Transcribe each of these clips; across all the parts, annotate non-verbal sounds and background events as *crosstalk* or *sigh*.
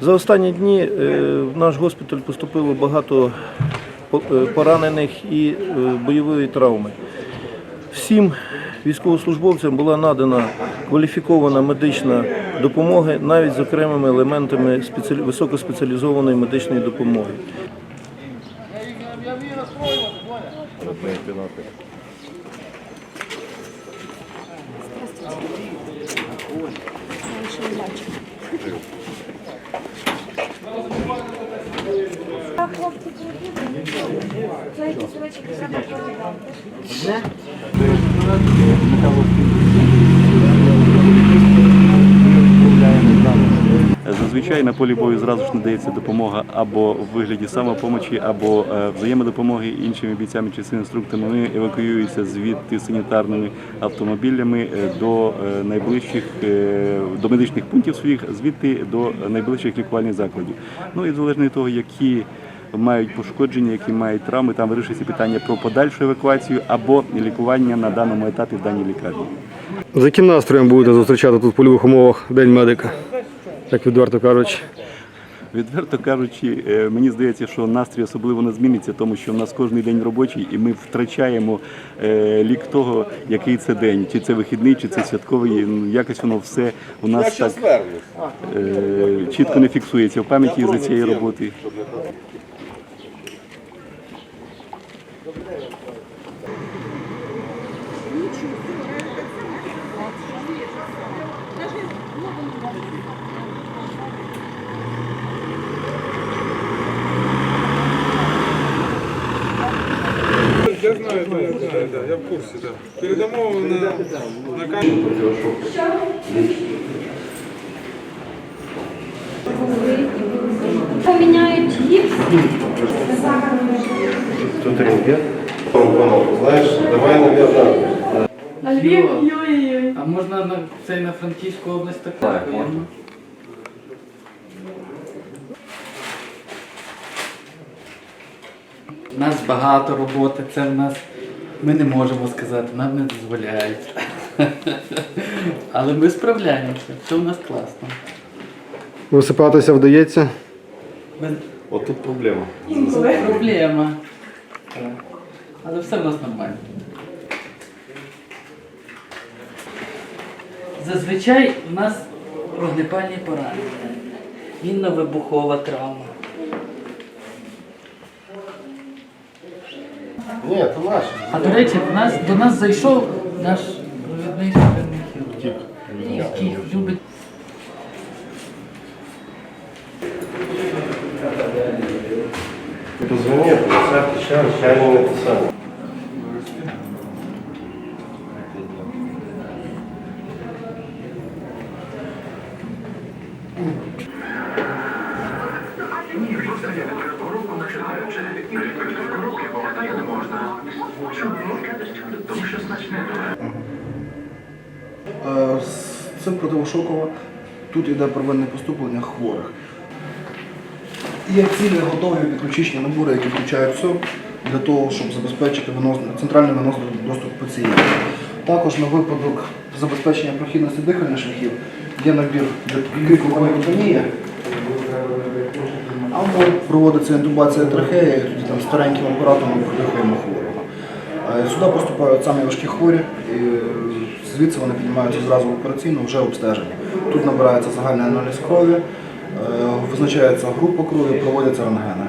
За останні дні е, в наш госпіталь поступило багато е, поранених і е, бойової травми. Всім військовослужбовцям була надана кваліфікована медична допомога навіть з окремими елементами спеціалі- високоспеціалізованої медичної допомоги. Хлопці Зазвичай на полі бою зразу ж надається допомога або в вигляді самопомочі, або е, взаємодопомоги іншими бійцями чи з інструкторами. Вони евакуюються звідти санітарними автомобілями е, до е, найближчих до медичних пунктів своїх, звідти до найближчих лікувальних закладів. Ну і залежно від того, які мають пошкодження, які мають травми, там вирішується питання про подальшу евакуацію або лікування на даному етапі в даній лікарні. З яким настроєм будете зустрічати тут в польових умовах День медика? Як відверто кажучи. Відверто кажучи, е, мені здається, що настрій особливо не зміниться, тому що в нас кожен день робочий, і ми втрачаємо е, лік того, який це день, чи це вихідний, чи це святковий. Ну, Якось воно все у нас так е, чітко не фіксується в пам'яті за цієї роботи. Я знаю, да, я знаю, да, я в курсе, да. Передамо на, на камеру. Поміняють гіпс. Тут рентген. Знаєш, давай, наверное, А можна на цей на Франківську область також поїдемо? У нас багато роботи, це в нас. Ми не можемо сказати, нам не дозволяють. *laughs* Але ми справляємося, все у нас класно. Висипатися вдається. Без от тут проблема. Так. Але все в нас нормально. Зазвичай у нас вогнепальні поранення. Мінно-вибухова травма. Ні, це наш. А до речі, до нас, до нас зайшов наш провідний хірург. Який любить. Позвони, Е, Це противошокова. Тут йде первинне поступлення хворих. Є цілі готові підключичні набори, які включають все для того, щоб забезпечити центральний виносний доступ пацієнтів. Також на випадок забезпечення прохідності дихальних шляхів є набір для крикової гіпонії. Або проводиться інтубація трахеї, тоді там стареньким апаратом ми продихуємо хворого. Сюди поступають самі важкі хворі, і звідси вони піднімаються зразу в операційну, вже обстежені. Тут набирається загальний аналіз крові, визначається група крові, проводяться рентгени.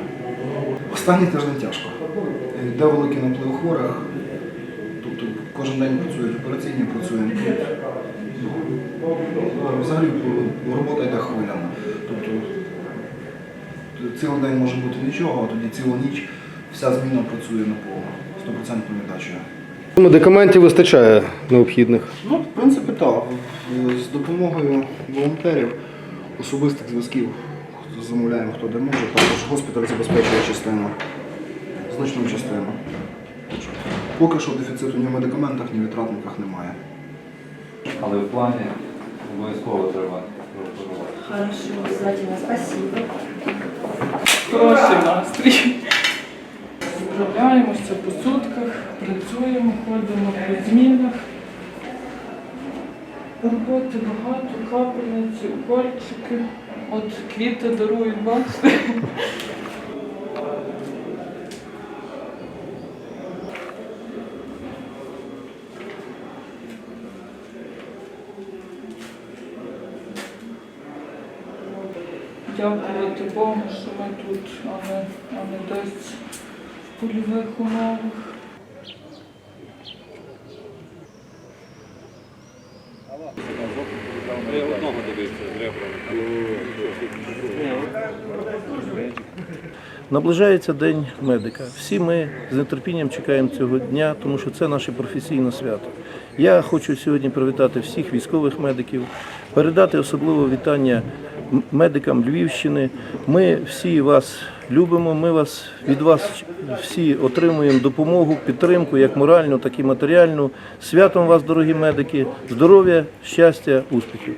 Останній тиждень тяжко. Йде великий наплив хворих, тобто кожен день працюють операційні, працюємо тут. Ну, Взагалі е, робота йде хвилями. Тобто цілий день може бути нічого, а тоді цілу ніч вся зміна працює на повну, 100% віддачею. Медикаментів вистачає необхідних. Ну, в принципі, так. З допомогою волонтерів, особистих зв'язків замовляємо, хто де може. Також госпіталь забезпечує частину, значну частину. Поки що дефіциту ні в медикаментах, ні в витратниках немає. Але в плані Обов'язково треба. Хорошо, обязательно, спасибо. Хороший настрій. Справляємося по сутках, працюємо, ходимо по змінах. Роботи багато, капельниці, укольчики. От квіти дарують, бачите. Дякувати Богу, що ми тут, а не, а не десь в польових умовах. При одного дивився з ребрами. Наближається День медика. Всі ми з нетерпінням чекаємо цього дня, тому що це наше професійне свято. Я хочу сьогодні привітати всіх військових медиків, передати особливе вітання медикам Львівщини. Ми всі вас любимо. Ми вас від вас всі отримуємо допомогу, підтримку, як моральну, так і матеріальну. Святом вас, дорогі медики, здоров'я, щастя, успіхів.